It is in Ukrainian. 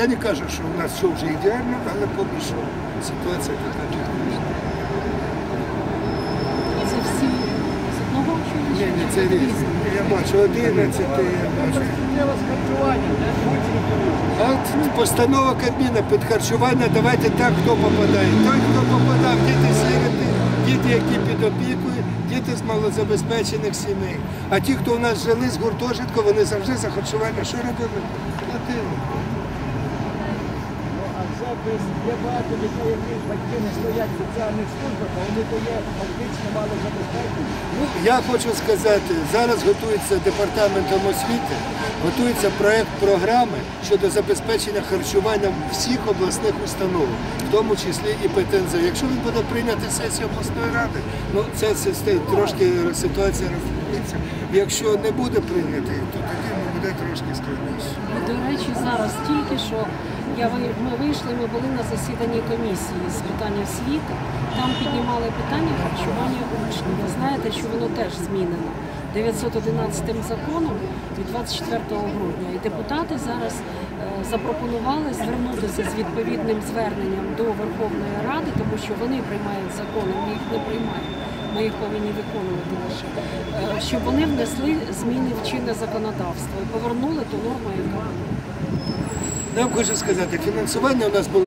Я не кажу, що у нас все вже ідеально, але поки що ситуація така чітка. Це всі з одного училища? ні, це різне. Я бачу 11, я бачу. А от постанова Кабміна під харчування, давайте так, хто попадає. Той, хто попадав, діти сироти, діти, які під опікою, діти з малозабезпечених сімей. А ті, хто у нас жили з гуртожитку, вони завжди за харчування що робили? Платили. Десь є багато дітей, які батьки не стоять в соціальних службах, а вони то є фактично мало забезпечені. Ну, я хочу сказати, зараз готується департаментом освіти, готується проект програми щодо забезпечення харчування всіх обласних установ, в тому числі і ПТНЗ. Якщо він буде прийняти сесію обласної ради, ну це, трошки ситуація розуміється. Якщо не буде прийнятий, то тоді буде трошки складніше. Зараз тільки що я ми вийшли, ми були на засіданні комісії з питань освіти. Там піднімали питання харчування учнів. Ви знаєте, що воно теж змінено 911 законом від 24 грудня. І депутати зараз е, запропонували звернутися з відповідним зверненням до Верховної Ради, тому що вони приймають закони, ми їх не приймаємо. Ми їх повинні виконувати лише, Щоб вони внесли зміни в чинне законодавство і повернули ту норму, яка була. Я вам хочу сказати, фінансування у нас було.